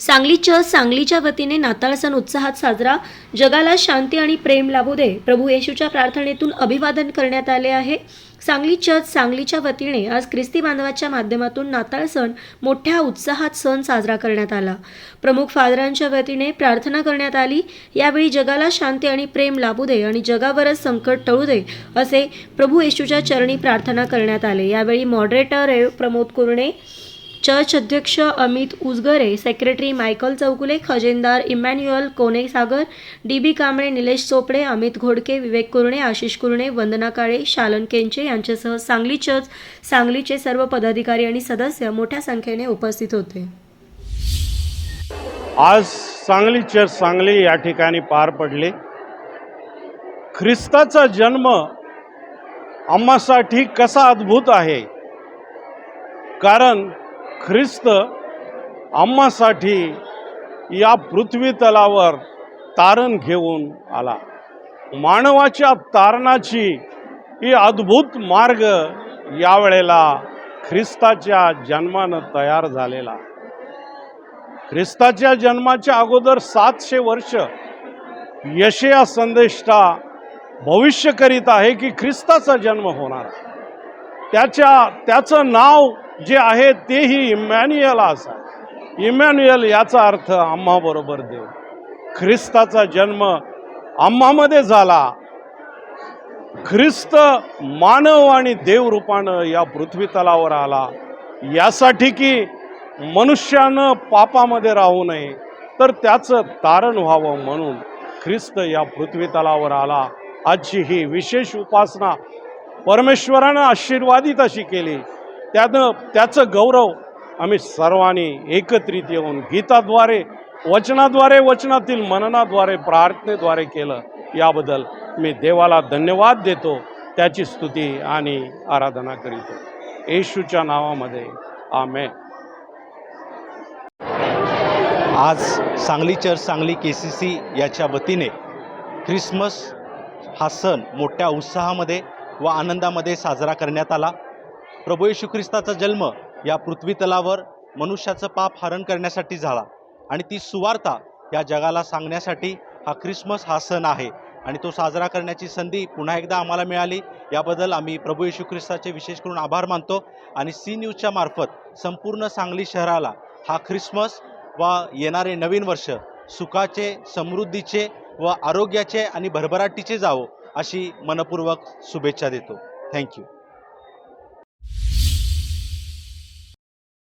Sangli church सांगलीच्या वतीने नाताळ सण उत्साहात साजरा. जगाला शांती आणि प्रेम लाभू दे. प्रभू येशूच्या प्रार्थनेतून अभिवादन करण्यात आले आहे. सांगली चर्च सांगलीच्या वतीने आज ख्रिस्ती बांधवाच्या माध्यमातून नाताळ सण मोठ्या उत्साहात सण साजरा करण्यात आला. प्रमुख फादरांच्या वतीने प्रार्थना करण्यात आली. यावेळी जगाला शांती आणि प्रेम लाभू दे आणि जगावरच संकट टळू दे असे प्रभू येशूच्या चरणी प्रार्थना करण्यात आले. यावेळी मॉडरेटर प्रमोद कुरणे चर्च अध्यक्ष Amit Ujgare secretary Michael Chaukule खजेंदार Emmanuel Kone Sagar D B Kamble Nilesh Chopde Amit Ghodke Vivek Kurne Ashish Kurne Vandana Kale Shalan Kenche यांच्यासह सांगली चर्च सांगलीचे सर्व पदाधिकारी आणि सदस्य मोठ्या संख्येने उपस्थित होते. आज सांगली चर्च सांगली या ठिकाणी पार पडले. ख्रिस्ताचा जन्म आम्हासाठी कसा अद्भुत आहे. कारण ख्रिस्त आम्हासाठी या पृथ्वी तलावर तारण घेऊन आला. मानवाच्या तारणाची ही अद्भुत मार्ग यावेळेला ख्रिस्ताच्या जन्मानं तयार झालेला. ख्रिस्ताच्या जन्माच्या अगोदर सातशे वर्ष यशया संदेष्टा भविष्य करीत आहे की ख्रिस्ताचा जन्म होणार त्याच्या त्याचं नाव जे आहे तेही इमॅन्युअल असा. इमॅन्युएल याचा अर्थ आम्हाबरोबर देव. ख्रिस्ताचा जन्म आम्हामध्ये झाला. ख्रिस्त मानव आणि देव रूपानं या पृथ्वी तलावर आला. यासाठी की मनुष्यानं पापामध्ये राहू नये तर त्याचं तारण व्हावं म्हणून ख्रिस्त या पृथ्वी तलावर आला. आजची ही विशेष उपासना परमेश्वरानं आशीर्वादित अशी केली. त्यानं त्याचं गौरव आम्ही सर्वांनी एकत्रित येऊन गीताद्वारे वचनाद्वारे वचनातील मननाद्वारे प्रार्थनेद्वारे केलं. याबद्दल मी देवाला धन्यवाद देतो. त्याची स्तुती आणि आराधना करीतो. येशूच्या नावामध्ये. आमे आज Sangli church Sangli K C C याच्या वतीने ख्रिसमस हा सण मोठ्या उत्साहामध्ये व आनंदामध्ये साजरा करण्यात आला. प्रभू येशू ख्रिस्ताचा जन्म या पृथ्वी तलावर मनुष्याचं पाप हरण करण्यासाठी झाला. आणि ती सुवार्ता या जगाला सांगण्यासाठी हा ख्रिसमस हा सण आहे. आणि तो साजरा करण्याची संधी पुन्हा एकदा आम्हाला मिळाली. याबद्दल आम्ही प्रभू येशू ख्रिस्ताचे विशेष करून आभार मानतो. आणि सी न्यूजच्या मार्फत संपूर्ण सांगली शहराला हा ख्रिसमस व येणारे नवीन वर्ष सुखाचे समृद्धीचे व आरोग्याचे आणि भरभराटीचे जावो अशी मनपूर्वक शुभेच्छा देतो. थँक्यू.